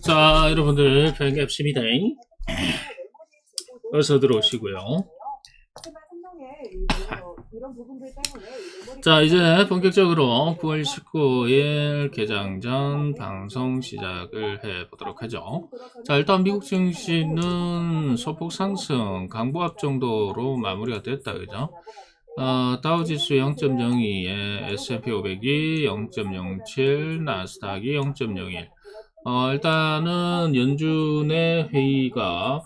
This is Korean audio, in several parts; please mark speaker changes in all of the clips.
Speaker 1: 자, 여러분들 뱅앱입니다. 어서 들어오시고요. 자, 이제 본격적으로 9월 19일 개장 전 방송 시작을 해 보도록 하죠. 자, 일단 미국 증시는 소폭 상승, 강보합 정도로 마무리가 됐다, 그죠? 어, 다우지수 0.02에 S&P 500이 0.07, 나스닥이 0.01. 어, 일단은 연준의 회의가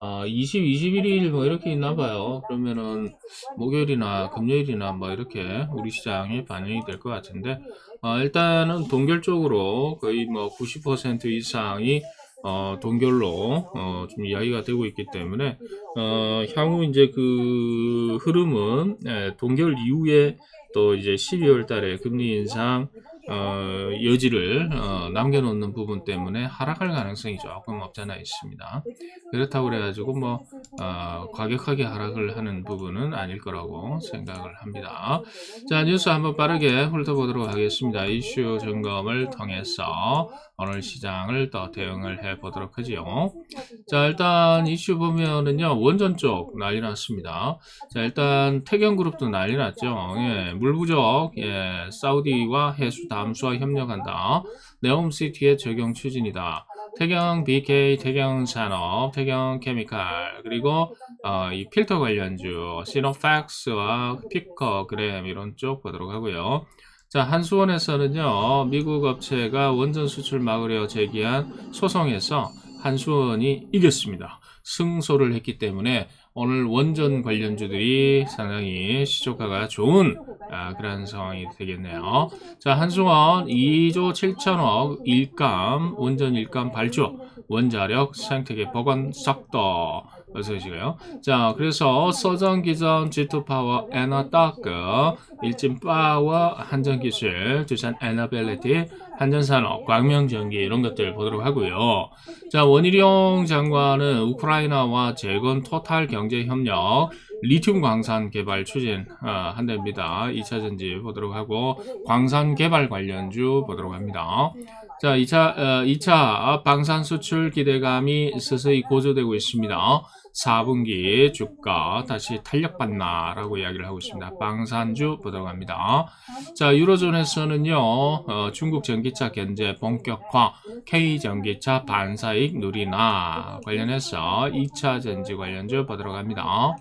Speaker 1: 아, 20, 21일 뭐 이렇게 있나 봐요. 그러면은 목요일이나 금요일이나 뭐 이렇게 우리 시장에 반영이 될 것 같은데, 어, 일단은 동결적으로 거의 뭐 90% 이상이 어, 동결로 어, 좀 이야기가 되고 있기 때문에 어, 향후 이제 그 흐름은 예, 동결 이후에 또 이제 12월 달에 금리 인상 어, 여지를 어, 남겨놓는 부분 때문에 하락할 가능성이 조금 없잖아 있습니다. 그렇다고 그래가지고 뭐 어, 과격하게 하락을 하는 부분은 아닐 거라고 생각을 합니다. 자 뉴스 한번 빠르게 훑어보도록 하겠습니다. 이슈 점검을 통해서 오늘 시장을 또 대응을 해보도록 하지요. 자 일단 이슈 보면은요 원전 쪽 난리 났습니다. 자 일단 태경그룹도 난리 났죠. 예, 물 부족, 예, 사우디와 해수 담수와 협력한다. 네옴시티의 적용 추진이다. 태경 BK, 태경 산업, 태경 케미칼, 그리고 어, 이 필터 관련주, 시노팩스와 피커그램 이런 쪽 보도록 하고요. 자, 한수원에서는요, 미국 업체가 원전 수출 막으려 제기한 소송에서 한수원이 이겼습니다. 승소를 했기 때문에 오늘 원전 관련주들이 상당히 시초가가 좋은 아, 그런 상황이 되겠네요. 자, 한수원 2조 7천억 일감, 원전 일감 발주, 원자력 생태계 보건 속도. 어서 오시고요. 자, 그래서 서정기전 G2 파워 에너다크, 일진 파워 한전 기술, 두산 에너빌리티, 한전산업, 광명전기 이런 것들 보도록 하고요. 자, 원희룡 장관은 우크라이나와 재건 토탈 경제 협력, 리튬 광산 개발 추진 어, 한답니다. 2차 전지 보도록 하고 광산 개발 관련주 보도록 합니다. 자, 2차 어, 2차 방산 수출 기대감이 서서히 고조되고 있습니다. 4분기 주가 다시 탄력받나라고 이야기를 하고 있습니다. 방산주 보도록 합니다. 자, 유로존에서는요, 어, 중국 전기차 견제 본격화, K 전기차 반사익 누리나 관련해서 2차 전지 관련주 보도록 합니다.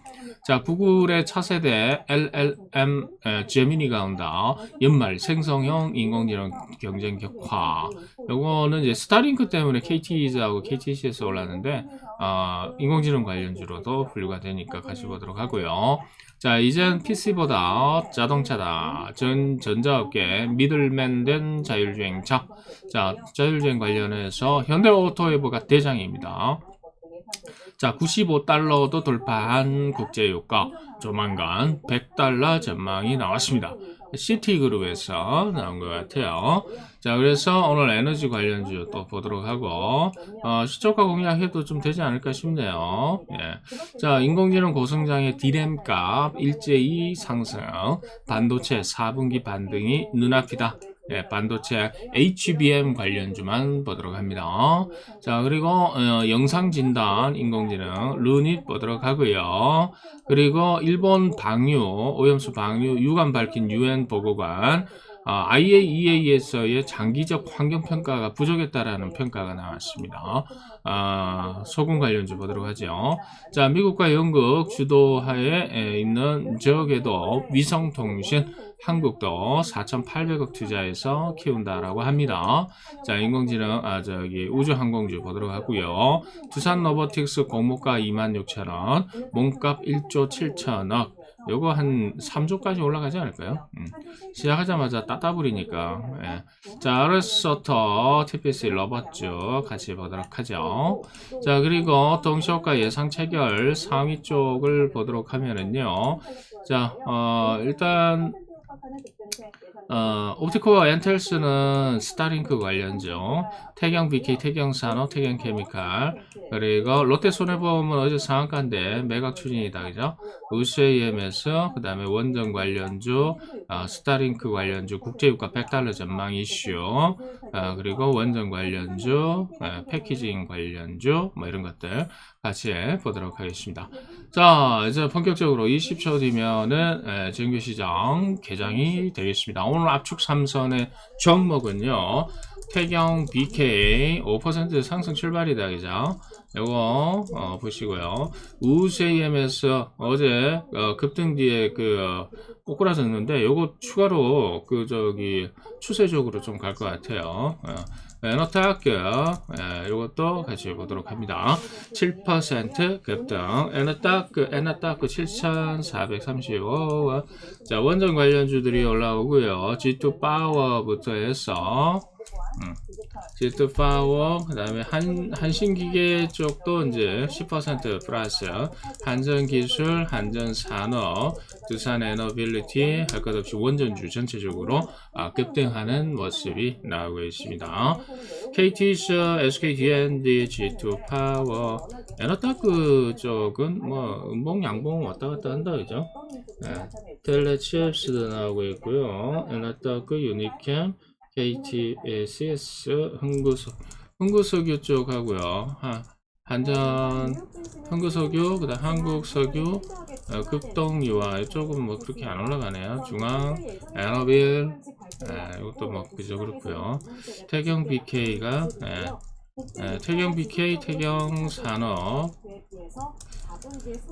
Speaker 1: 자, 구글의 차세대 LLM 에, 제미니가 온다. 연말 생성형 인공지능 경쟁 격화. 요거는 이제 스타링크 때문에 KTE즈하고 KTC에서 올랐는데, 어, 인공지능 관련 주로도 분류가 되니까 같이 보도록 하고요. 자, 이젠 PC보다 자동차다. 전, 전자업계 미들맨 된 자율주행차. 자, 자율주행 관련해서 현대오토웨브가 대장입니다. 자, 95달러도 돌파한 국제유가 조만간 100달러 전망이 나왔습니다. 시티그룹에서 나온 것 같아요. 자, 그래서 오늘 에너지 관련주 또 보도록 하고, 어, 시초가 공략해도 좀 되지 않을까 싶네요. 예. 자, 인공지능 고성장의 디램 값 일제히 상승, 반도체 4분기 반등이 눈앞이다. 예, 반도체 HBM 관련주만 보도록 합니다. 자, 그리고 어, 영상 진단 인공지능 루닛 보도록 하고요. 그리고 일본 방류 오염수 방류 유감 밝힌 유엔 보고관 아, IAEA에서의 장기적 환경 평가가 부족했다라는 평가가 나왔습니다. 아, 소금 관련주 보도록 하죠. 자, 미국과 영국 주도하에 에, 있는 지역에도 위성 통신 한국도 4,800억 투자해서 키운다라고 합니다. 자, 인공지능, 아, 저기, 우주항공주 보도록 하고요. 두산 로보틱스 공모가 26,000원, 몸값 1조 7천억, 요거 한 3조까지 올라가지 않을까요? 음. 시작하자마자 따따블이니까. 예. 자, 아르소터 TPC 로봇주 같이 보도록 하죠. 자, 그리고 동시호가 예상 체결 상위 쪽을 보도록 하면은요. 자, 어, 일단 어, 옵티코와 엔텔스는 스타링크 관련죠. 태경 BK, 태경 산업, 태경 케미칼. 그리고 롯데 손해보험은 어제 상한가인데 매각 추진이다, 그죠? 우스 AMS, 그 다음에 원전 관련주, 어, 스타링크 관련주, 국제유가 100달러 전망 이슈, 어, 그리고 원전 관련주, 어, 패키징 관련주, 뭐 이런 것들 같이 보도록 하겠습니다. 자, 이제 본격적으로 20초 뒤면은 에, 정규시장 개장 이 되겠습니다. 오늘 압축 3선의 종목은요. 태경 BK 5% 상승 출발이다, 그죠? 요거 어, 보시고요. AMS 어제 어, 급등 뒤에 그 어, 꼬꾸라졌는데 요거 추가로 그 저기 추세적으로 좀 갈 것 같아요. 어, 에너타크 예, 이것도 같이 보도록 합니다. 7% 급등 에너타크 에너타크 7,435원 자 원전 관련주들이 올라오고요. G2 파워부터 해서 G2 파워 그다음에 한 한신기계 쪽도 이제 10% 플러스 한전 기술 한전 산업 두산 에너빌리티 할 것 없이 원전주 전체적으로 아, 급등하는 모습이 나오고 있습니다. KT샤, SKDND, G2 파워, 에너타크 쪽은 뭐 음봉 양봉 왔다 갔다 한다 그죠? 네. 텔레치앱스도 나오고 있고요. 에너타크, 유니캠, KTCS, 흥구석, 흥구석유 쪽 하고요. 하, 한전, 흥구석유, 그다음 한국석유, 어, 급동유와 이쪽은 뭐 그렇게 안 올라가네요. 중앙, 에너빌, 예, 이것도 뭐 그저 그렇고요. 태경 BK가 예, 예, 태경 BK, 태경 산업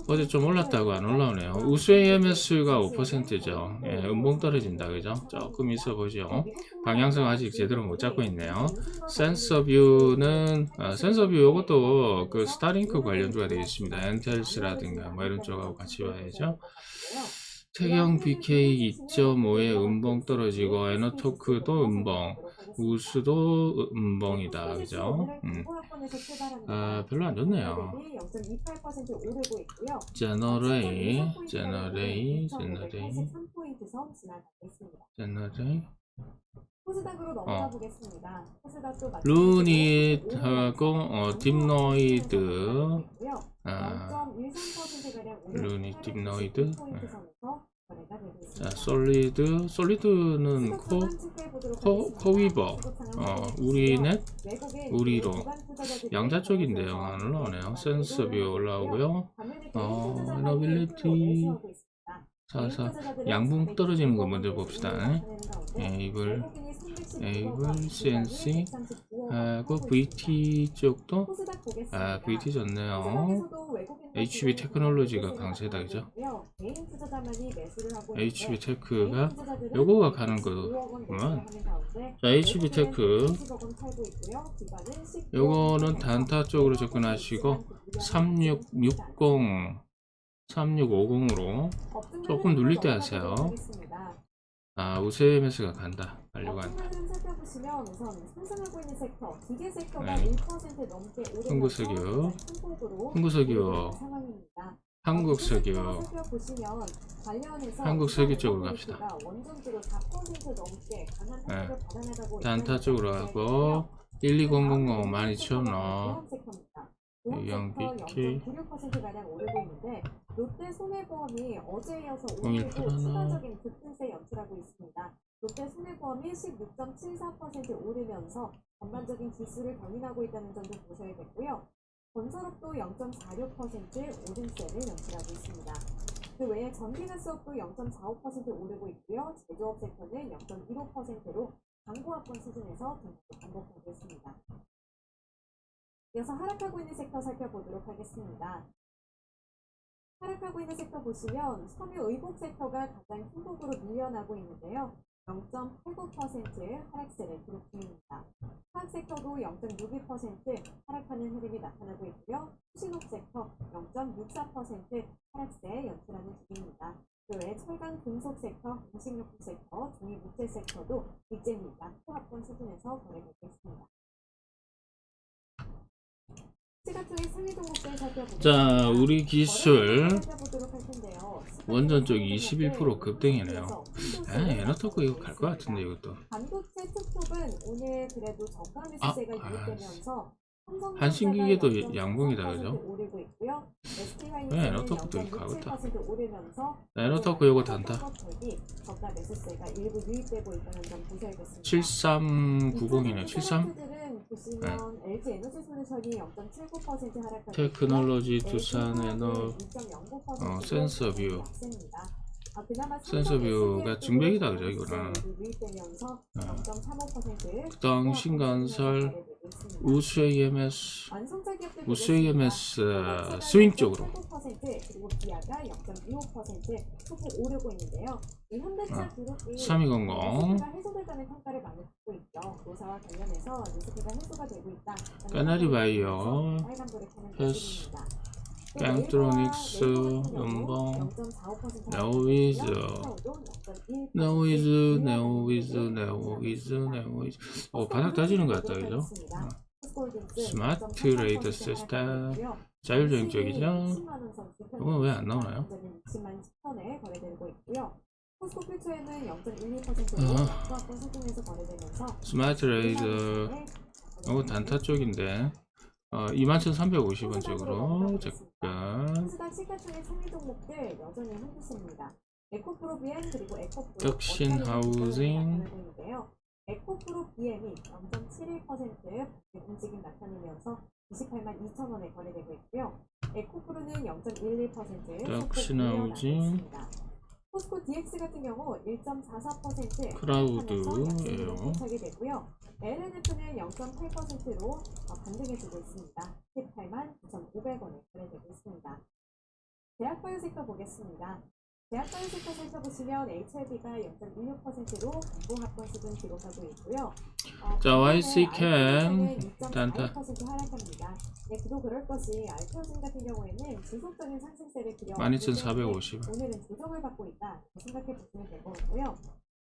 Speaker 1: 어제 좀 올랐다고 안 올라오네요. 우수 AMS가 5%죠. 예, 음봉 떨어진다 그죠? 조금 있어 보죠. 방향성 아직 제대로 못 잡고 있네요. 센서뷰는 아, 센서뷰 이것도 그 스타링크 관련주가 되어 있습니다. 엔텔스라든가 뭐 이런 쪽하고 같이 봐야죠. 태경 BK 2.5의 음봉 떨어지고 에너토크도 음봉, 우수도 음봉이다, 그죠? 음. 아, 별로 안 좋네요. 제너레이, 제너레이, 제너레이, 제너레이,
Speaker 2: 코스닥으로 넘어가 보겠습니다. 코스닥도
Speaker 1: 루닛하고 어, 딥노이드, 아, 루닛 딥노이드, 자, 솔리드, 솔리드는 코, 코, 코위버, 어, 우리넷, 우리로. 양자 쪽인데요. 안 올라오네요. 센서뷰 올라오고요. 어, 에너빌리티, 사사, 양봉 떨어지는 거 먼저 봅시다. 에이블, 에이블, CNC, 하고 VT 쪽도, 아, VT 좋네요. HB 테크놀로지가 강세다, 그죠? HB 테크가 요거가 가는 거구만. 자, HB 테크. 요거는 단타 쪽으로 접근하시고 3660, 3650으로 조금 눌릴 때 하세요. 아, 우세메스가 간다. 빨리 간다.
Speaker 2: 살펴보시면 우선 상승하고 있는 섹터, 기계 섹터가
Speaker 1: 네.
Speaker 2: 1% 넘게 오르면서
Speaker 1: 흥구석유. 흥구석유.
Speaker 2: 상황입니다.
Speaker 1: 한국 석유.
Speaker 2: 살펴보시면 관련해서
Speaker 1: 한국 석유 쪽으로 갑시다.
Speaker 2: 원전주로 4% 넘게 강한
Speaker 1: 네. 단타 쪽으로 하고 12000 12,000원
Speaker 2: 유형
Speaker 1: BK.
Speaker 2: 96%가량 오르고 있는데 롯데 손해보험이 어제에 이어서 오늘도. 추가적인 급등세 연출하고 있습니다. 롯데 손해보험이 16.74% 오르면서 전반적인 지수를 견인하고 있다는 점도 보셔야겠고요. 건설업도 0.46% 오름세를 연출하고 있습니다. 그 외에 전기가스업도 0.45% 오르고 있고요. 제조업 섹터는 0.15%로 광고합권 수준에서 계속 반복하고 있습니다. 이어서 하락하고 있는 섹터 살펴보도록 하겠습니다. 하락하고 있는 섹터 보시면 섬유 의복 섹터가 가장 큰 폭으로 밀려나고 있는데요. 0.89% 하락세를 기록 중입니다. 화학 섹터도 0.62% 하락하는 흐름이 나타나고 있고요. 수신업 섹터 0.64% 하락세 연출하는 중입니다. 그 외에 철강 금속 섹터, 음식료품 섹터, 종이 무채 섹터도 낙후합권 수준에서 거래되고 있습니다. 시각 중에 상위 종목들 살펴보겠습니다.
Speaker 1: 자, 우리 기술
Speaker 2: 살펴보도록 할 텐데요.
Speaker 1: 원전 쪽 21% 급등이네요. 아, 에너토크 이거 갈 것 같은데 이것도.
Speaker 2: 반도체 투톱은 오늘 그래도 저가 매수세가
Speaker 1: 아,
Speaker 2: 유입되면서
Speaker 1: 한신기계도 양봉이다, 그죠? 네, 이거 가겠다.
Speaker 2: 0.67% 오르면서
Speaker 1: 에너토크 요거
Speaker 2: 보셔야겠습니다.
Speaker 1: 7390이네. 73.
Speaker 2: 들은 보시면 LG 에너지 솔루션이 0.79% 하락하고
Speaker 1: 테크놀로지. 두산 에너
Speaker 2: 2.09%
Speaker 1: 어, 센서 뷰. 센서 뷰가 증백이다, 그죠, 이거는? 어.
Speaker 2: 0.35%
Speaker 1: 그다음 신간설 우수 AMS 우수. AMS 스윙 쪽으로
Speaker 2: 0.79% 그리고 기아가 0.25% 소폭 오르고 있는데요. 이 현대차
Speaker 1: 어.
Speaker 2: 그룹이
Speaker 1: 3200
Speaker 2: 리스크가 해소됐다는 평가를 많이 받고 있죠. 노사와 관련해서 리스크가 해소가 되고 있다.
Speaker 1: 까나리 바이오, 패스,
Speaker 2: 네이버 같은 경우
Speaker 1: 연봉,
Speaker 2: 0.45%
Speaker 1: 네오위즈,
Speaker 2: 하락하고요. 크라우도 0.1%
Speaker 1: 네오위즈, 네오위즈, 네오위즈, 네오위즈. 어, 바닥 다지는 것 같다, 그죠? 어. 스마트 레이더 시스템. 자율주행 쪽이죠? 이건 왜 안 나오나요?
Speaker 2: 60만 10선에 거래되고 있고요. 포스코 퓨처에는 0.12%로
Speaker 1: 어. 스마트 레이더 이거 단타 쪽인데 어, 21,350원 쪽으로 잠깐
Speaker 2: 수단 시가총액 상위 종목들 여전히 흔드십니다. 에코프로 BM 그리고 에코프로
Speaker 1: 혁신 하우징.
Speaker 2: 에코프로 BM이 0.71% 움직임 나타내면서 28만 2천 원에 거래되고 있고요. 에코프로는 0.11%
Speaker 1: 혁신 하우징.
Speaker 2: 포스코 DX 같은 경우 1.44%
Speaker 1: 크라우드예요.
Speaker 2: 차게 되고요. LNF는 0.8%로 반등해주고 있습니다. 18만 9,500원에 거래되고 있습니다. 대학바이오 섹터 보겠습니다. 대학바이오 섹터 살펴보시면 HLB가 0.16%로 공부 합권 수준 기록하고 있고요. 어,
Speaker 1: 자, YC
Speaker 2: 반면에
Speaker 1: 캠
Speaker 2: 알코올은
Speaker 1: 단타.
Speaker 2: 2.4% 하락합니다. 네, 그도 그럴 것이 알코올진 같은 경우에는 지속적인 상승세를 그려
Speaker 1: 12,450원.
Speaker 2: 오늘은 조정을 받고 있다. 생각해 보시면 될것 같고요.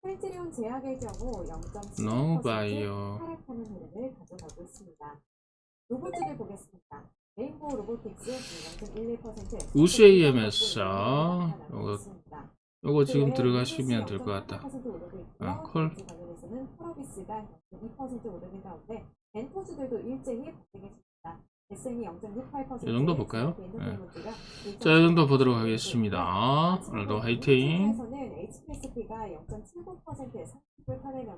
Speaker 2: 펜트리온 제약의 경우 0.7%
Speaker 1: 노바이오.
Speaker 2: 하락하는 흐름을 가져가고 있습니다. 로봇들을 보겠습니다. 레인보우 로보틱스 0.11%
Speaker 1: 우수 AMS. 요거 요거 지금 들어가시면 될 것 같다. 어, 콜.
Speaker 2: 관련해서는 콜어비스가 2% 오르는 가운데 벤토즈들도 일제히 반등했습니다. SM이 0.68%.
Speaker 1: 이 정도 볼까요? 네. 자, 이 정도 보도록 하겠습니다. 오늘도 화이팅!